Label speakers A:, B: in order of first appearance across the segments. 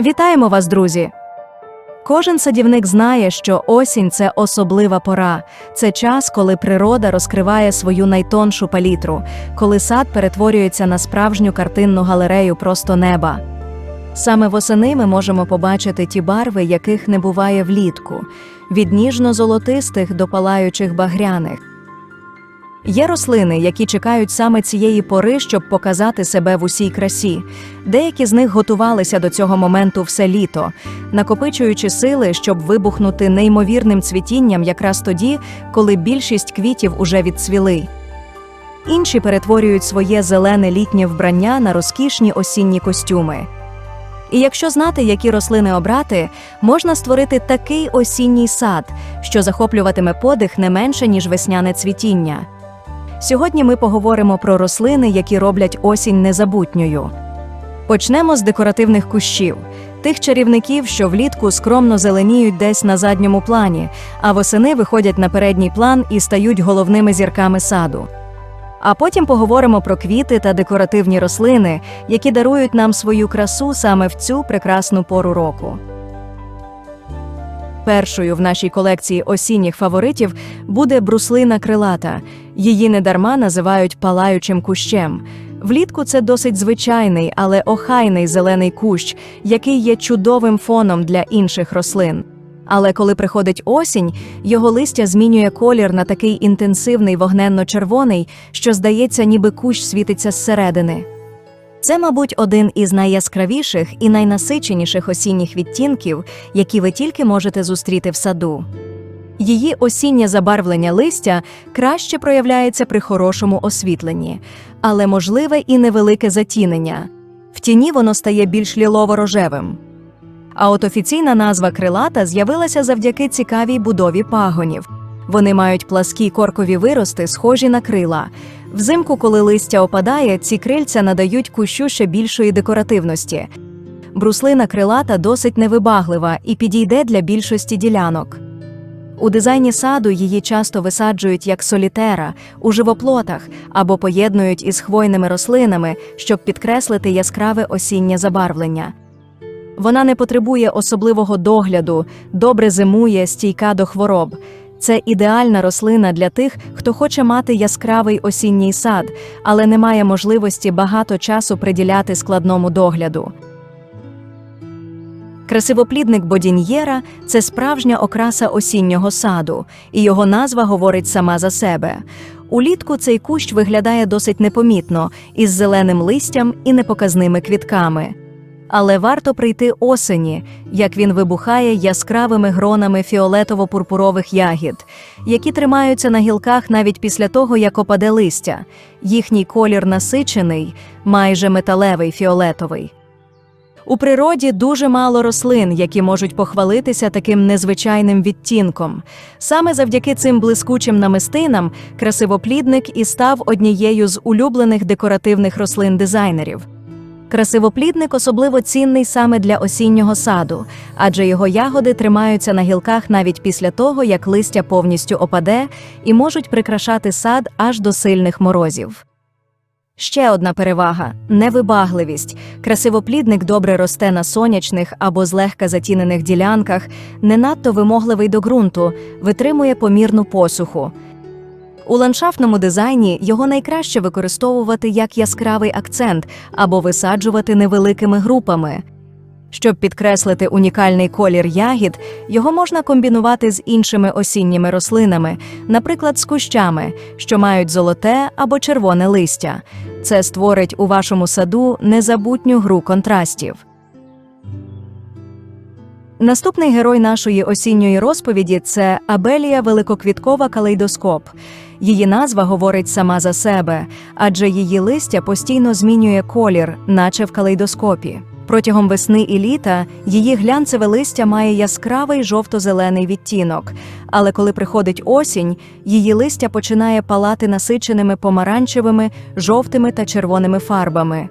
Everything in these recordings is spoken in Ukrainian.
A: Вітаємо вас, друзі! Кожен садівник знає, що осінь це особлива пора. Це час, коли природа розкриває свою найтоншу палітру, коли сад перетворюється на справжню картинну галерею просто неба. Саме восени ми можемо побачити ті барви, яких не буває влітку, від ніжно-золотистих до палаючих багряних. Є рослини, які чекають саме цієї пори, щоб показати себе в усій красі. Деякі з них готувалися до цього моменту все літо, накопичуючи сили, щоб вибухнути неймовірним цвітінням якраз тоді, коли більшість квітів уже відцвіли. Інші перетворюють своє зелене літнє вбрання на розкішні осінні костюми. І якщо знати, які рослини обрати, можна створити такий осінній сад, що захоплюватиме подих не менше, ніж весняне цвітіння. Сьогодні ми поговоримо про рослини, які роблять осінь незабутньою. Почнемо з декоративних кущів, тих чарівників, що влітку скромно зеленіють десь на задньому плані, а восени виходять на передній план і стають головними зірками саду. А потім поговоримо про квіти та декоративні рослини, які дарують нам свою красу саме в цю прекрасну пору року. Першою в нашій колекції осінніх фаворитів буде бруслина крилата. Її недарма називають палаючим кущем. Влітку це досить звичайний, але охайний зелений кущ, який є чудовим фоном для інших рослин. Але коли приходить осінь, його листя змінює колір на такий інтенсивний вогненно-червоний, що здається, ніби кущ світиться зсередини. Це, мабуть, один із найяскравіших і найнасиченіших осінніх відтінків, які ви тільки можете зустріти в саду. Її осіннє забарвлення листя краще проявляється при хорошому освітленні, але можливе і невелике затінення. В тіні воно стає більш лілово-рожевим. А от офіційна назва крилата з'явилася завдяки цікавій будові пагонів. Вони мають пласкі коркові вирости, схожі на крила. Взимку, коли листя опадає, ці крильця надають кущу ще більшої декоративності. Бруслина крилата досить невибаглива і підійде для більшості ділянок. У дизайні саду її часто висаджують як солітера у живоплотах або поєднують із хвойними рослинами, щоб підкреслити яскраве осіннє забарвлення. Вона не потребує особливого догляду, добре зимує, стійка до хвороб. Це ідеальна рослина для тих, хто хоче мати яскравий осінній сад, але не має можливості багато часу приділяти складному догляду. Красивоплідник бодіньєра це справжня окраса осіннього саду, і його назва говорить сама за себе. Улітку цей кущ виглядає досить непомітно, із зеленим листям і непоказними квітками. Але варто прийти осені, як він вибухає яскравими гронами фіолетово-пурпурових ягід, які тримаються на гілках навіть після того, як опаде листя. Їхній колір насичений, майже металевий фіолетовий. У природі дуже мало рослин, які можуть похвалитися таким незвичайним відтінком. Саме завдяки цим блискучим намистинам красивоплідник і став однією з улюблених декоративних рослин дизайнерів. Красивоплідник особливо цінний саме для осіннього саду, адже його ягоди тримаються на гілках навіть після того, як листя повністю опаде, і можуть прикрашати сад аж до сильних морозів. Ще одна перевага невибагливість. Красивоплідник добре росте на сонячних або злегка затінених ділянках, не надто вимогливий до ґрунту, витримує помірну посуху. У ландшафтному дизайні його найкраще використовувати як яскравий акцент або висаджувати невеликими групами. Щоб підкреслити унікальний колір ягід, його можна комбінувати з іншими осінніми рослинами, наприклад, з кущами, що мають золоте або червоне листя. Це створить у вашому саду незабутню гру контрастів. Наступний герой нашої осінньої розповіді це Абелія великоквіткова калейдоскоп. Її назва говорить сама за себе, адже її листя постійно змінює колір, наче в калейдоскопі. Протягом весни і літа її глянцеве листя має яскравий жовто-зелений відтінок, але коли приходить осінь, її листя починає палати насиченими помаранчевими, жовтими та червоними фарбами.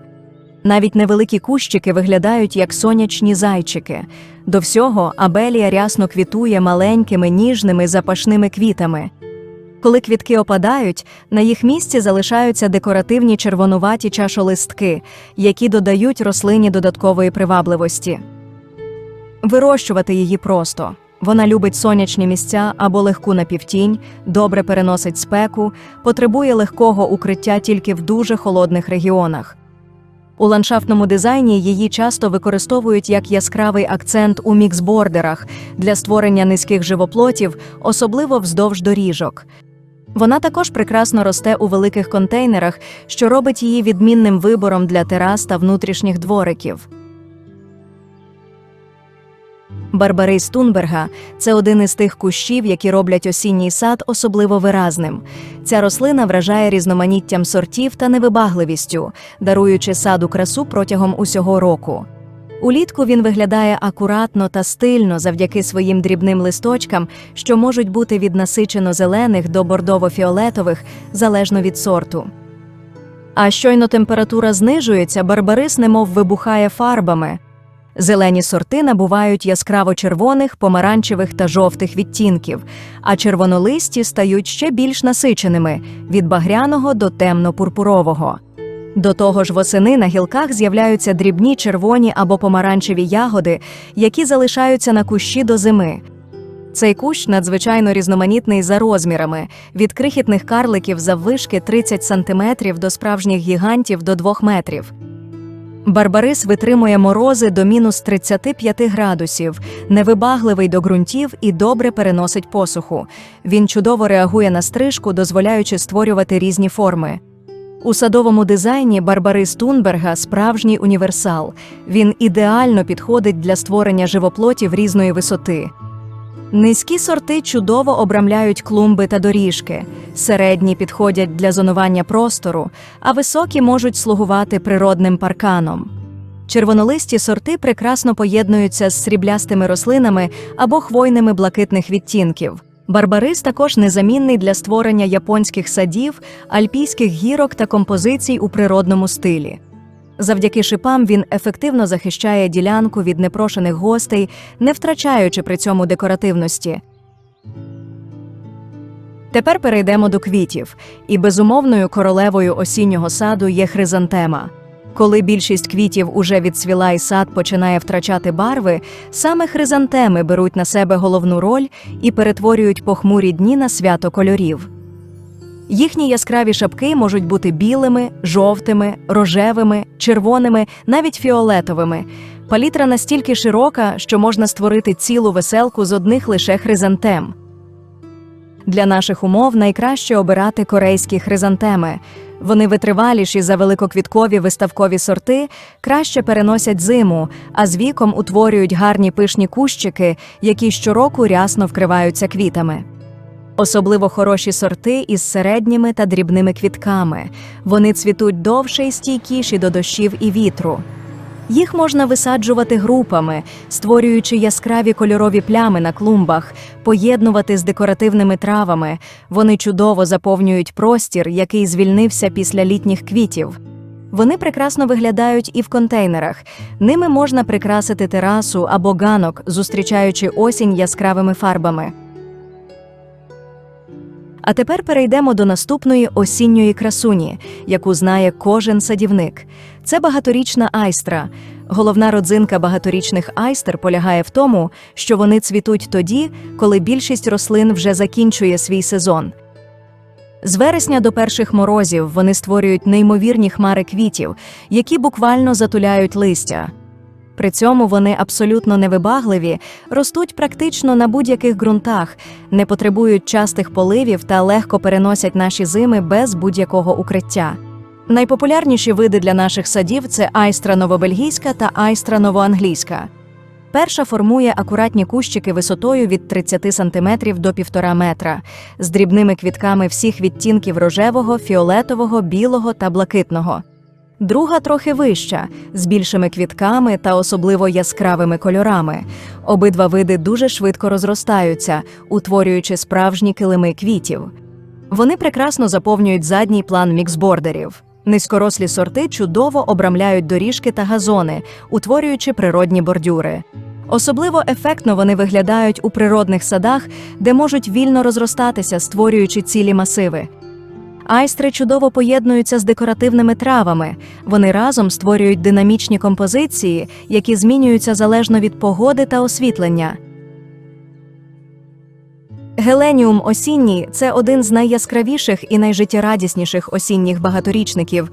A: Навіть невеликі кущики виглядають як сонячні зайчики. До всього абелія рясно квітує маленькими ніжними запашними квітами. Коли квітки опадають, на їх місці залишаються декоративні червонуваті чашолистки, які додають рослині додаткової привабливості. Вирощувати її просто. Вона любить сонячні місця або легку напівтінь, добре переносить спеку, потребує легкого укриття тільки в дуже холодних регіонах. У ландшафтному дизайні її часто використовують як яскравий акцент у міксбордерах для створення низьких живоплотів, особливо вздовж доріжок. Вона також прекрасно росте у великих контейнерах, що робить її відмінним вибором для терас та внутрішніх двориків. Барбарис Тунберга це один із тих кущів, які роблять осінній сад особливо виразним. Ця рослина вражає різноманіттям сортів та невибагливістю, даруючи саду красу протягом усього року. Улітку він виглядає акуратно та стильно завдяки своїм дрібним листочкам, що можуть бути від насичено зелених до бордово-фіолетових, залежно від сорту. А щойно температура знижується, барбарис немов вибухає фарбами. Зелені сорти набувають яскраво червоних, помаранчевих та жовтих відтінків, а червонолисті стають ще більш насиченими від багряного до темно-пурпурового. До того ж, восени на гілках з'являються дрібні червоні або помаранчеві ягоди, які залишаються на кущі до зими. Цей кущ надзвичайно різноманітний за розмірами від крихітних карликів заввишки 30 см до справжніх гігантів до 2 метрів. Барбарис витримує морози до мінус 35 градусів, невибагливий до ґрунтів і добре переносить посуху. Він чудово реагує на стрижку, дозволяючи створювати різні форми. У садовому дизайні Барбарис Тунберга справжній універсал. Він ідеально підходить для створення живоплотів різної висоти. Низькі сорти чудово обрамляють клумби та доріжки, середні підходять для зонування простору, а високі можуть слугувати природним парканом. Червонолисті сорти прекрасно поєднуються з сріблястими рослинами або хвойними блакитних відтінків. Барбарис також незамінний для створення японських садів, альпійських гірок та композицій у природному стилі. Завдяки шипам він ефективно захищає ділянку від непрошених гостей, не втрачаючи при цьому декоративності. Тепер перейдемо до квітів, і безумовною королевою осіннього саду є хризантема. Коли більшість квітів уже відцвіла і сад починає втрачати барви, саме хризантеми беруть на себе головну роль і перетворюють похмурі дні на свято кольорів. Їхні яскраві шапки можуть бути білими, жовтими, рожевими, червоними, навіть фіолетовими. Палітра настільки широка, що можна створити цілу веселку з одних лише хризантем. Для наших умов найкраще обирати корейські хризантеми. Вони витриваліші за великоквіткові виставкові сорти, краще переносять зиму, а з віком утворюють гарні пишні кущики, які щороку рясно вкриваються квітами. Особливо хороші сорти із середніми та дрібними квітками. Вони цвітуть довше і стійкіші до дощів і вітру. Їх можна висаджувати групами, створюючи яскраві кольорові плями на клумбах, поєднувати з декоративними травами. Вони чудово заповнюють простір, який звільнився після літніх квітів. Вони прекрасно виглядають і в контейнерах. Ними можна прикрасити терасу або ганок, зустрічаючи осінь яскравими фарбами. А тепер перейдемо до наступної осінньої красуні, яку знає кожен садівник. Це багаторічна айстра. Головна родзинка багаторічних айстер полягає в тому, що вони цвітуть тоді, коли більшість рослин вже закінчує свій сезон. З вересня до перших морозів вони створюють неймовірні хмари квітів, які буквально затуляють листя. При цьому вони абсолютно невибагливі, ростуть практично на будь-яких ґрунтах, не потребують частих поливів та легко переносять наші зими без будь-якого укриття. Найпопулярніші види для наших садів це айстра новобельгійська та айстра новоанглійська. Перша формує акуратні кущики висотою від 30 см до 1,5 метра, з дрібними квітками всіх відтінків рожевого, фіолетового, білого та блакитного. Друга трохи вища, з більшими квітками та особливо яскравими кольорами. Обидва види дуже швидко розростаються, утворюючи справжні килими квітів. Вони прекрасно заповнюють задній план міксбордерів. Низькорослі сорти чудово обрамляють доріжки та газони, утворюючи природні бордюри. Особливо ефектно вони виглядають у природних садах, де можуть вільно розростатися, створюючи цілі масиви. Айстри чудово поєднуються з декоративними травами. Вони разом створюють динамічні композиції, які змінюються залежно від погоди та освітлення. Геленіум осінній це один з найяскравіших і найжиттєрадісніших осінніх багаторічників.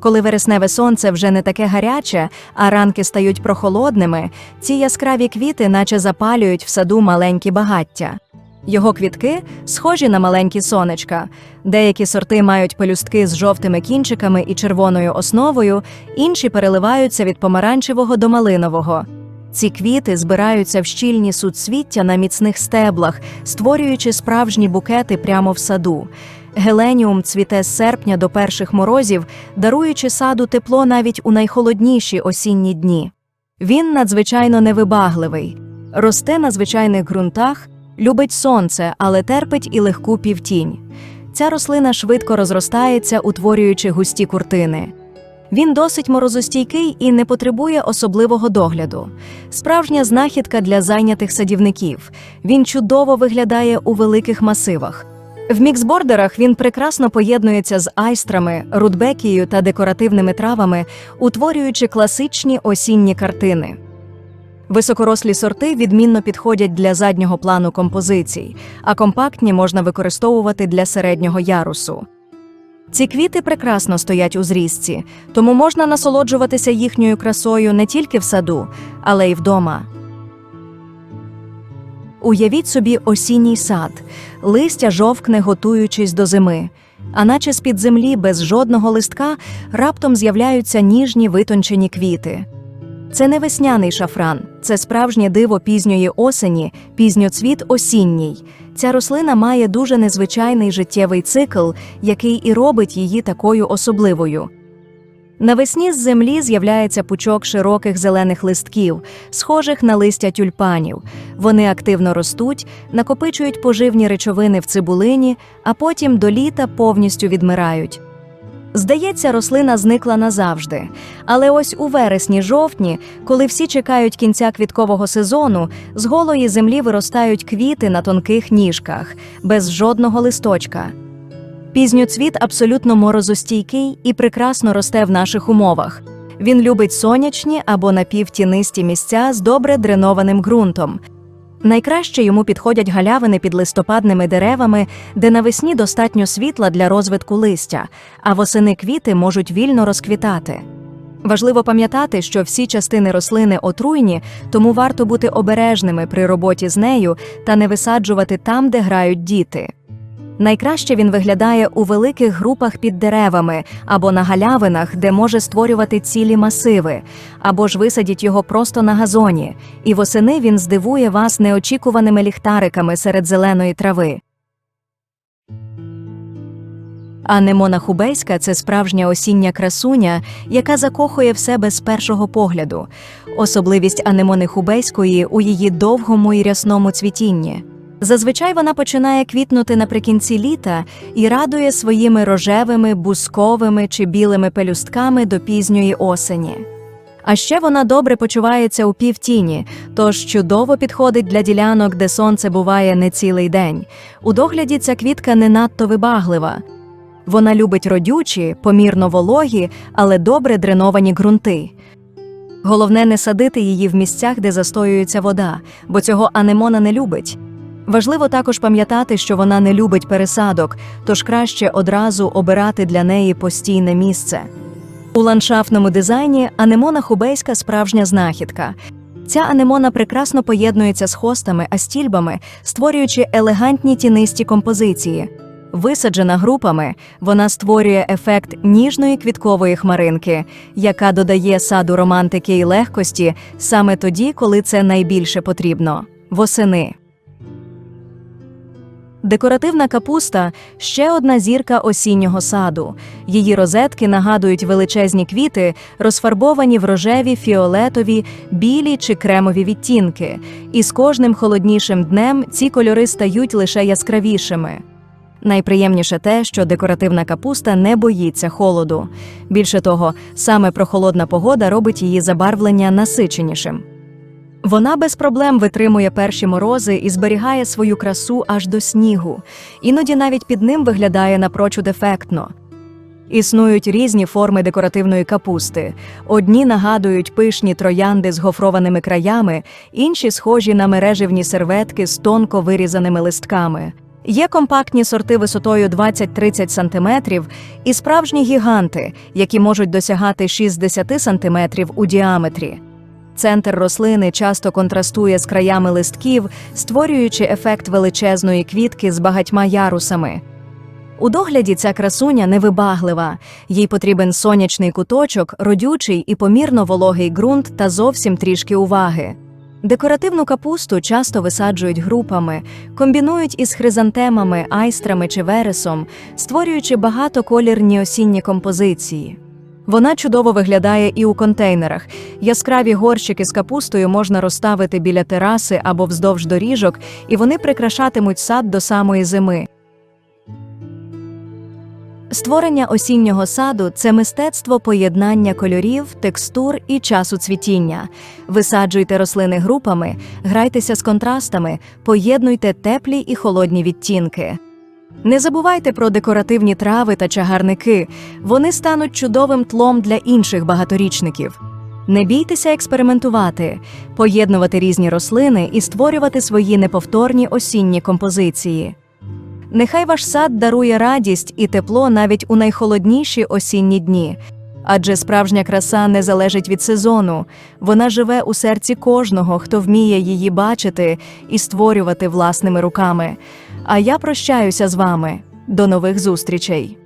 A: Коли вересневе сонце вже не таке гаряче, а ранки стають прохолодними, ці яскраві квіти наче запалюють в саду маленькі багаття. Його квітки схожі на маленькі сонечка. Деякі сорти мають пелюстки з жовтими кінчиками і червоною основою, інші переливаються від помаранчевого до малинового. Ці квіти збираються в щільні суцвіття на міцних стеблах, створюючи справжні букети прямо в саду. Геленіум цвіте з серпня до перших морозів, даруючи саду тепло навіть у найхолодніші осінні дні. Він надзвичайно невибагливий, росте на звичайних ґрунтах, любить сонце, але терпить і легку півтінь. Ця рослина швидко розростається, утворюючи густі куртини. Він досить морозостійкий і не потребує особливого догляду. Справжня знахідка для зайнятих садівників. Він чудово виглядає у великих масивах. В міксбордерах він прекрасно поєднується з айстрами, рудбекією та декоративними травами, утворюючи класичні осінні картини. Високорослі сорти відмінно підходять для заднього плану композицій, а компактні можна використовувати для середнього ярусу. Ці квіти прекрасно стоять у зрізці, тому можна насолоджуватися їхньою красою не тільки в саду, але й вдома. Уявіть собі осінній сад, листя жовкне, готуючись до зими, а наче з-під землі без жодного листка раптом з'являються ніжні витончені квіти. Це не весняний шафран, це справжнє диво пізньої осені, пізньоцвіт осінній. Ця рослина має дуже незвичайний життєвий цикл, який і робить її такою особливою. Навесні з землі з'являється пучок широких зелених листків, схожих на листя тюльпанів. Вони активно ростуть, накопичують поживні речовини в цибулині, а потім до літа повністю відмирають. Здається, рослина зникла назавжди. Але ось у вересні-жовтні, коли всі чекають кінця квіткового сезону, з голої землі виростають квіти на тонких ніжках, без жодного листочка. Пізньоцвіт абсолютно морозостійкий і прекрасно росте в наших умовах. Він любить сонячні або напівтінисті місця з добре дренованим ґрунтом. Найкраще йому підходять галявини під листопадними деревами, де навесні достатньо світла для розвитку листя, а восени квіти можуть вільно розквітати. Важливо пам'ятати, що всі частини рослини отруйні, тому варто бути обережними при роботі з нею та не висаджувати там, де грають діти. Найкраще він виглядає у великих групах під деревами або на галявинах, де може створювати цілі масиви, або ж висадіть його просто на газоні, і восени він здивує вас неочікуваними ліхтариками серед зеленої трави. Анемона хубейська це справжня осіння красуня, яка закохує в себе з першого погляду. Особливість анемони хубейської у її довгому і рясному цвітінні. Зазвичай вона починає квітнути наприкінці літа і радує своїми рожевими, бусковими чи білими пелюстками до пізньої осені. А ще вона добре почувається у півтіні, тож чудово підходить для ділянок, де сонце буває не цілий день. У догляді ця квітка не надто вибаглива. Вона любить родючі, помірно вологі, але добре дреновані ґрунти. Головне не садити її в місцях, де застоюється вода, бо цього анемона не любить. Важливо також пам'ятати, що вона не любить пересадок, тож краще одразу обирати для неї постійне місце. У ландшафтному дизайні анемона хубейська справжня знахідка. Ця анемона прекрасно поєднується з хостами, астільбами, створюючи елегантні тінисті композиції. Висаджена групами, вона створює ефект ніжної квіткової хмаринки, яка додає саду романтики і легкості саме тоді, коли це найбільше потрібно восени. Декоративна капуста ще одна зірка осіннього саду. Її розетки нагадують величезні квіти, розфарбовані в рожеві, фіолетові, білі чи кремові відтінки. І з кожним холоднішим днем ці кольори стають лише яскравішими. Найприємніше те, що декоративна капуста не боїться холоду. Більше того, саме прохолодна погода робить її забарвлення насиченішим. Вона без проблем витримує перші морози і зберігає свою красу аж до снігу, іноді навіть під ним виглядає напрочуд ефектно. Існують різні форми декоративної капусти. Одні нагадують пишні троянди з гофрованими краями, інші схожі на мереживні серветки з тонко вирізаними листками. Є компактні сорти висотою 20-30 см і справжні гіганти, які можуть досягати 60 см у діаметрі. Центр рослини часто контрастує з краями листків, створюючи ефект величезної квітки з багатьма ярусами. У догляді ця красуня невибаглива, їй потрібен сонячний куточок, родючий і помірно вологий ґрунт та зовсім трішки уваги. Декоративну капусту часто висаджують групами, комбінують із хризантемами, айстрами чи вересом, створюючи багатоколірні осінні композиції. Вона чудово виглядає і у контейнерах. Яскраві горщики з капустою можна розставити біля тераси або вздовж доріжок, і вони прикрашатимуть сад до самої зими. Створення осіннього саду це мистецтво поєднання кольорів, текстур і часу цвітіння. Висаджуйте рослини групами, грайтеся з контрастами, поєднуйте теплі і холодні відтінки. Не забувайте про декоративні трави та чагарники, вони стануть чудовим тлом для інших багаторічників. Не бійтеся експериментувати, поєднувати різні рослини і створювати свої неповторні осінні композиції. Нехай ваш сад дарує радість і тепло навіть у найхолодніші осінні дні. Адже справжня краса не залежить від сезону, вона живе у серці кожного, хто вміє її бачити і створювати власними руками. А я прощаюся з вами. До нових зустрічей!